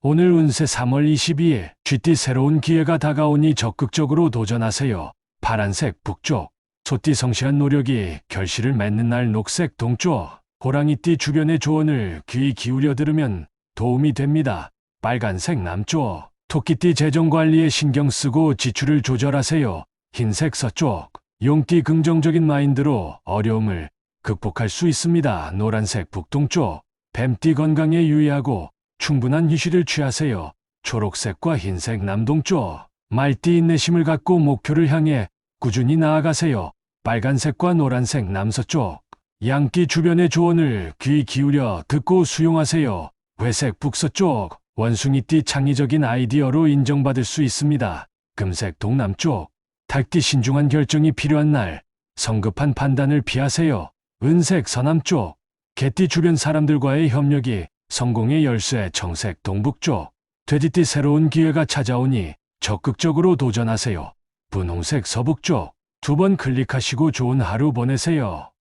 오늘 운세 3월 22일 쥐띠 새로운 기회가 다가오니 적극적으로 도전하세요. 파란색 북쪽 소띠 성실한 노력이 결실을 맺는 날 녹색 동쪽 호랑이띠 주변의 조언을 귀 기울여 들으면 도움이 됩니다. 빨간색 남쪽 토끼띠 재정 관리에 신경 쓰고 지출을 조절하세요. 흰색 서쪽 용띠 긍정적인 마인드로 어려움을 극복할 수 있습니다. 노란색 북동쪽 뱀띠 건강에 유의하고 충분한 휴식을 취하세요. 초록색과 흰색 남동쪽 말띠 인 내심을 갖고 목표를 향해 꾸준히 나아가세요. 빨간색과 노란색 남서쪽 양띠 주변의 조언을 귀 기울여 듣고 수용하세요. 회색 북서쪽 원숭이띠 창의적인 아이디어로 인정받을 수 있습니다. 금색 동남쪽 닭띠 신중한 결정이 필요한 날 성급한 판단을 피하세요. 은색 서남쪽 개띠 주변 사람들과의 협력이 성공의 열쇠 정색 동북쪽 돼지띠 새로운 기회가 찾아오니 적극적으로 도전하세요. 분홍색 서북쪽 두 번 클릭하시고 좋은 하루 보내세요.